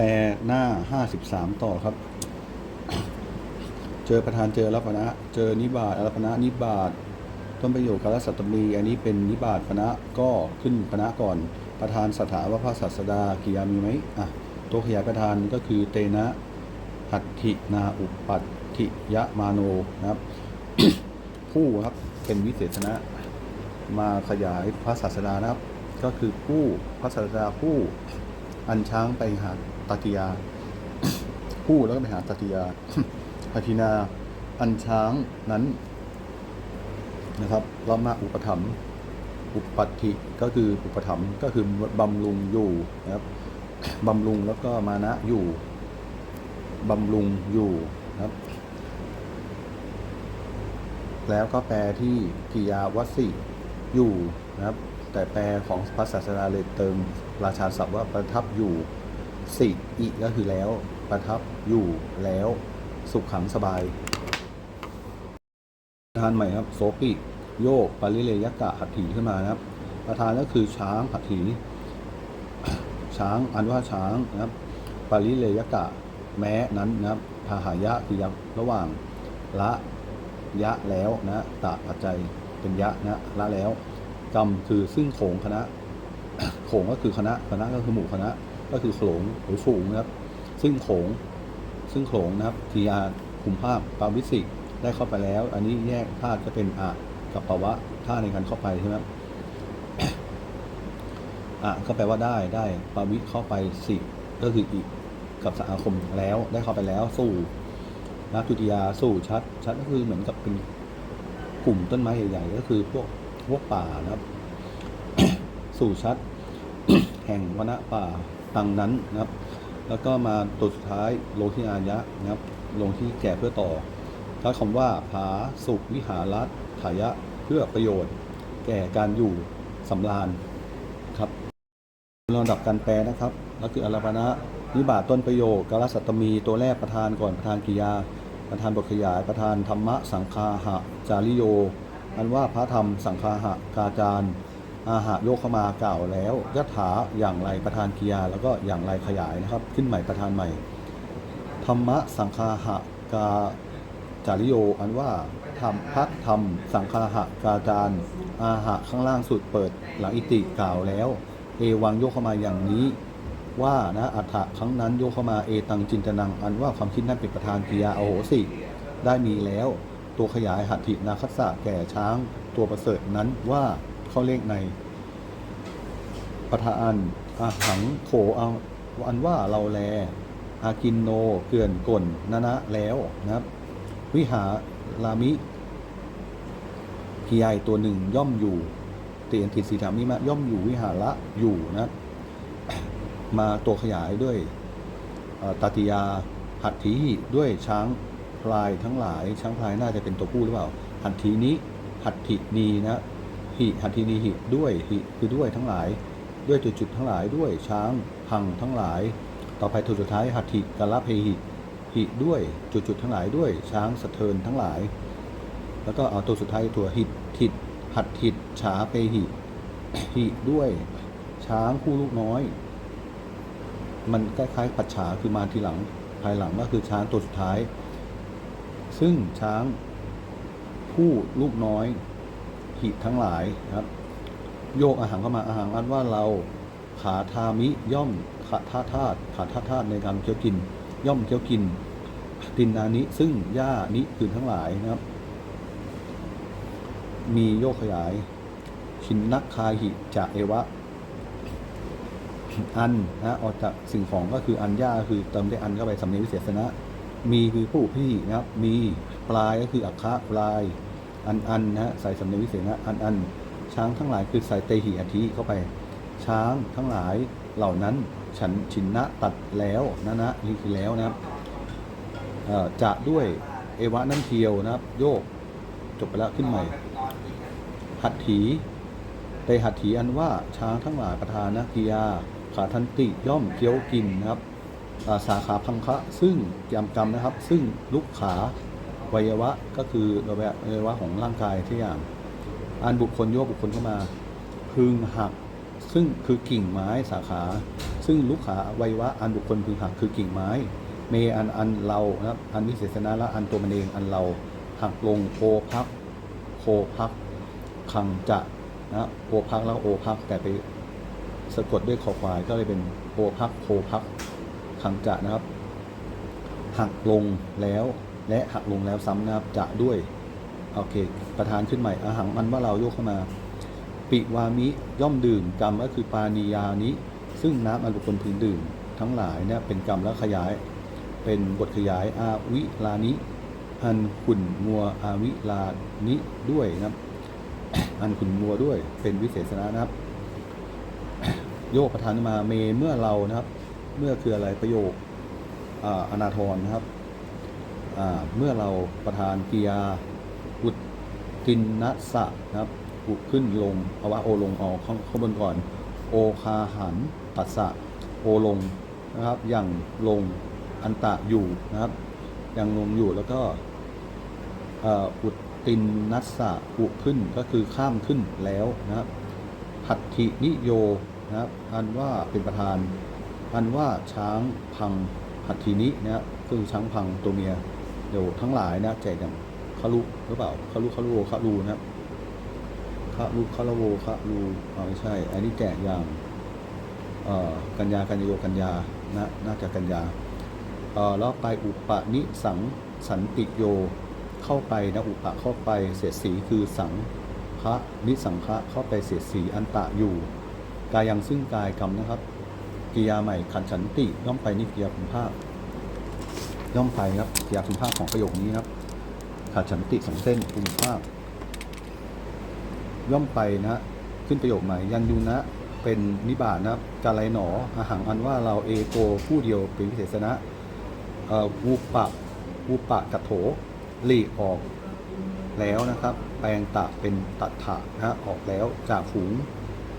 แปลหน้าห้าสิบสามต่อครับ เจอประธานเจอรัปนะ เจอนิบาตอรัปนะนิบาตต้นประโยคกาลสัตตมีอันนี้เป็นนิบาตปณะก็ขึ้นปณะก่อน ประธานสถาวะพระศาสดากิยามีไหมอะตัวขยายประธานก็คือเตนะหัตถินาอุปัตถิยะมาโนนะครับผู้ครับเป็นวิเศษณะมาขยายพระศาสดานะครับ ก็คือผู้พระศาสดาผู้อัญช้างไปหา ตากิยา ผู้แล้วก็ไปหาตากิยาอาทินา อัญช้างนั้นนะครับเรามาอุปถัมภ์อุปัติก็คืออุปถัมภ์ก็คือบำรุงอยู่นะครับบำรุงแล้วก็มานะอยู่บำรุงอยู่นะครับ แล้วก็แปลที่กิยาวัสสิอยู่นะครับ แต่แปลของพระศาสดาเลยเติมราชาศัพท์ว่าประทับอยู่ สิอิก็คือแล้ว ประทับอยู่แล้ว สุขขังสบายประธานใหม่ครับโสปิโยกปริเลยกะหัตถีขึ้นมานะครับ ประธานก็คือช้างหัตถีช้างอันว่าช้างนะครับ ปริเลยกะแม้นั้นนะครับพาหายะคือยับระหว่างละยะแล้วนะตะปัจจัยเป็นยะนะละแล้วกรรมคือซึ่งโขงคณะโขงก็คือคณะคณะก็คือหมู่คณะ ก็คือโขลงหรือฝูงนะครับ ซึ่งโขงซึ่งโขลงนะครับทียาคุมภาพปาวิสิกได้เข้าไปแล้ว อันนี้แยกธาตุก็เป็นอะกับภาวะท่าในการเข้าไปใช่ไหมอะก็แปลว่าได้ได้ปาวิเข้าไปสิก็คืออีกกับสอาคมแล้วได้เข้าไปแล้วสู่นักจุติยาสู่ชัด ชัดก็คือเหมือนกับเป็นกลุ่มต้นไม้ใหญ่ๆก็คือพวกพวกป่านะครับ สู่ชัด แห่งวนะป่า ตังนั้นนะครับ แล้วก็มาตัวสุดท้ายโลทิอายะนะครับ ลงที่แก่เพื่อต่อถ้าคำว่าผาสุขวิหารัตถายะเพื่อประโยชน์ แก่การอยู่สำราญครับลำดับการแปลนะครับก็คืออารปณะนิบาตต้นประโยคกาลสัตตมีตัวแรกประธานก่อนประธานกิยา ประธานบทขยายประธานธรรมะสังคาหะ จาริโย อันว่าพระธรรมสังคาหะกาจารย์ อาหะโยกเข้ามากล่าวแล้วยถาอย่างไรประธานกิยาแล้วก็อย่างไรขยายนะครับ ขึ้นใหม่ประธานใหม่ ธรรมะสังคาหะกาจาริโยอันว่าธรรมพัฒธรรม สังคาหะกาจารอาหะข้างล่างสุดเปิดหลังอิติกล่าวแล้ว เอวังโยกเข้ามาอย่างนี้ ว่านะอัฏฐะครั้งนั้นโยกเข้ามาเอตังจินตนังอันว่าความคิดนั้นเป็นประธานกิยาโอโหสิได้มีแล้ว ตัวขยายหัตถินาคัสสะแก่ช้าง ตัวประเสริฐนั้นว่า เขาเลขในประธานอาหังโขเอาอันว่าเราแล อากินโน เกลื่อนก่นนะนะแล้วนะครับ วิหารามิกิยายตัวหนึ่งย่อมอยู่เตียนติสีธรรมนี้มาย่อมอยู่วิหาระอยู่นะมาตัวขยายด้วยเอ่อตติยาหัตถีด้วยช้างพลายทั้งหลาย ช้างพลายน่าจะเป็นตัวผู้หรือเปล่าหัตถีนี้หัตถินีนะ หิหัตถินีหิด้วยหิคือด้วยทั้งหลาย ด้วยจุดจุดทั้งหลายด้วยช้างพังทั้งหลาย ต่อไปตัวสุดท้ายหัตถิกาลเพหิหิด้วยจุดจุดทั้งหลายด้วยช้างสะเทินทั้งหลาย แล้วก็เอาตัวสุดท้ายตัวหิตถิดหัดถิดฉาเปหิหิด้วยช้างคู่ลูกน้อย มันคล้ายๆปัจฉาคือมาทีหลังภายหลังก็คือช้างตัวสุดท้าย ซึ่งช้างผู้ลูกน้อย หิทั้งหลายนะครับ โยกอาหารเข้ามาอาหารอันว่าเราขาทามิย่อมขาท่าธาตุขาท่าธาตุในการเคี้ยวกิน ย่อมเคี้ยวกินตินนานิซึ่งหญ้านิคือทั้งหลายนะครับ มีโยกขยาย ชินนักคาหิจะเอวะ อันนะออกจากสิ่งของก็คืออันย่าคือเติมได้อันเข้าไปสำเนียงวิเศษณะมีคือผู้พี่นะครับ มีปลายก็คืออัคคะปลาย อันอันนะฮะใส่สำเนียงวิเศษณะอันอันช้างทั้งหลายคือใส่เตหิอาทิเข้าไป ช้างทั้งหลายเหล่านั้นฉันชินนะตัดแล้วนะนะนี่คือแล้วนะครับจะด้วยเอวะนั่นเทียวนะครับ โยกจบไปแล้วขึ้นใหม่ หัตถีเตหัตถีอันว่าช้างทั้งหลายประธานนะกิยาขาทันติย่อมเคี้ยวกินนะครับสาขาพังคะ ซึ่งยำกรรมนะครับ ซึ่งลุกขา วัยวะก็คืออวัยวะของร่างกายที่อย่าง อันบุคคลโยกบุคคลเข้ามา พึงหัก ซึ่งคือกิ่งไม้สาขา ซึ่งลูกขาไวยวะอันบุคคลพึงหักคือกิ่งไม้ เมอันอันเรานะครับอันวิเศษณะและอันตัวมันเองอันเราหักลงโอพักโคพักคังจะนะโอพักแล้วโอพักแต่ไปสะกดด้วยคอควายก็เลยเป็นโอพักโคพักคังจะนะครับ หักลงแล้ว และหักลงแล้วซ้ำนะครับจะด้วยโอเค ประธานขึ้นใหม่อาหังมันว่าเราโยกเข้ามา ปิวามิย่อมดื่มกรรมก็คือปานิยานิซึ่งน้ำอันบุคคลพึงดื่ม ทั้งหลายเนี่ยเป็นกรรมแล้วขยาย เป็นบทขยายอาวิลานิอันขุนมัวอาวิลานิด้วยนะครับ อันขุนมัวด้วยเป็นวิเศษณะนะครับ โยกประธานมาเมเมื่อเรานะครับ เมื่อคืออะไรประโยคอ่าอนาทรนะครับ เมื่อเราประธานกิยาอุตตินนัสสะนะครับอุขึ้นลงเอาว่าโอลงออกข้างข้างบนก่อน โอคาหันปัสสะโอลงนะครับอย่างลงอันตะอยู่นะครับอย่างลงอยู่แล้วก็อุตตินนัสสะอุขึ้นก็คือข้ามขึ้นแล้วนะครับหัตถินิโยนะครับอันว่าเป็นประธาน อันว่าช้างพังหัตถินินะครับคือช้างพังตัวเมีย เดี๋ยวทั้งหลายนะแจกอย่างคารุหรือเปล่าคารุคารุโวคารูนะครับคารุคารุโวคารูอ๋อไม่ใช่ อันนี้แจกอย่างเอ่อกันยา กันยโยกันยานะน่าจะกันยาเอ่อแล้วไปอุปนิสังสันติโยเข้าไปนะอุปะเข้าไปเสียสีคือสังพระนิสังฆะเข้าไปเสียสีอันตะอยู่ กายังซึ่งกายกรรมนะครับกิยาใหม่ขันฉันติย่อมไปนิกิยาคุณภาพ ย่อมไปครับกิยาคุณภาพของประโยคนี้ครับขันฉันติสองเส้นคุณภาพ ย่อมไปนะ ขึ้นประโยคใหม่ยันยูนะ เป็นนิบาตนะครับกาไลหนออาหังอันว่าเราเอโกผู้เดียวเป็นวิเศษณะอ่อวูปะวูปะกัตโถหลีออกแล้วนะครับ แปลงตะเป็นตัดถะนะออกแล้วจากฝูง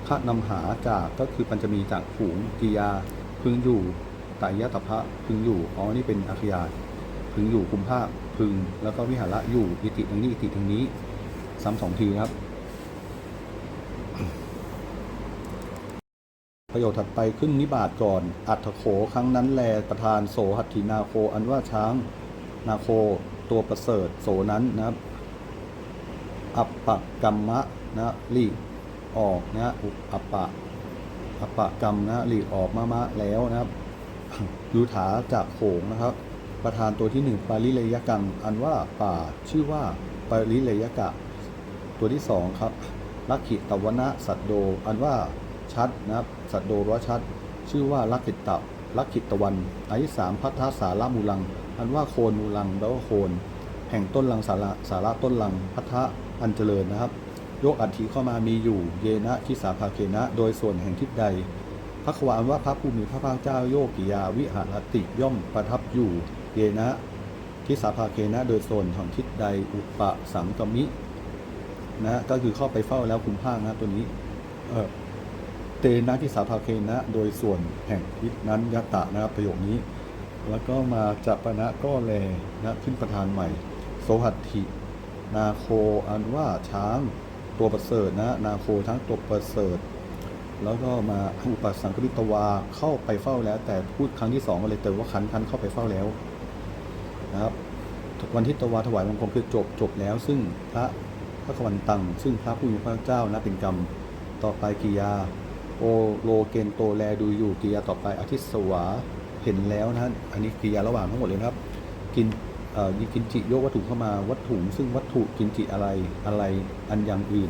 ขะนำหาจากก็คือปัญจมีจากฝูงกิยาพึงอยู่ ตรยตพะพึงอยู่อ๋อนี่เป็นอัคยาพึงอยู่คุมภาคพึง แล้วก็วิหาระอยู่อิติทางนี้อิติทางนี้ซ้ำสองทีครับ ประโยคถัดไปขึ้นนิบาตก่อน อัตโขครั้งนั้นแลประธานโสหัตถินาโค อันว่าช้างนาโคตัวประเสริฐโสนั้นนะครับ อัปปะกรรมะนะลีกออกนะอุอัปปะอัปปะกรรมนะหลีกออกมามะแล้วนะครับ ยูถาจากโขงนะครับ ประธานตัวที่หนึ่งปาริเลยกรรมอันว่าป่าชื่อว่าปาริเลยกะ ตัวที่สองครับลักขิตวนะสัตโด อันว่าชัดนะครับสัตโดร้อชัด ชื่อว่าลักขิตตะลักขิตวันอันที่สามพัทธสารามูลัง อันว่าโคนมูลังแปลว่าโคน แห่งต้นลังสาระสาระต้นลังพัทธะอันเจริญนะครับ ยกอัฐิเข้ามามีอยู่เยนะทิสาภาเคนะ โดยส่วนแห่งทิศใด พระควานว่าพระผู้มีพระภาคเจ้าโยกิยาวิหารติย่อมประทับอยู่เยนะทิสาภาเคนะโดยส่วนของทิศใดอุปะสังกมินะก็คือเข้าไปเฝ้าแล้วคุมผ้านะตัวนี้ เออเตนะที่สาภาเคนะโดยส่วนแห่งทิศนั้นยะตะนะครับประโยคนี้ แล้วก็มาจัปนะก็แลนะขึ้นประธานใหม่ โสหัตถินาโคอันว่าช้างตัวประเสริฐนะ นาโคทั้งตัวประเสริฐ แล้วก็มาอุปสังคริตวาเข้าไปเฝ้าแล้ว แต่พูดครั้งที่สองก็เลยเติมว่าคันคันเข้าไปเฝ้าแล้วนะครับวันที่ตวาถวายบังคมคือจบจบแล้ว ซึ่งพระพระควันตัง ซึ่งพระผู้มีพระเจ้านะเป็นกรรมต่อไปกิยา โอโลเกนโตแลดูอยู่กิยาต่อไปอาทิตสวาเห็นแล้วนะอันนี้กิยาระหว่างทั้งหมดเลยครับ กินเอ่อกินจิโยกวัตถุเข้ามาวัตถุ ซึ่งวัตถุกินจิอะไรอะไรอันอย่างอื่น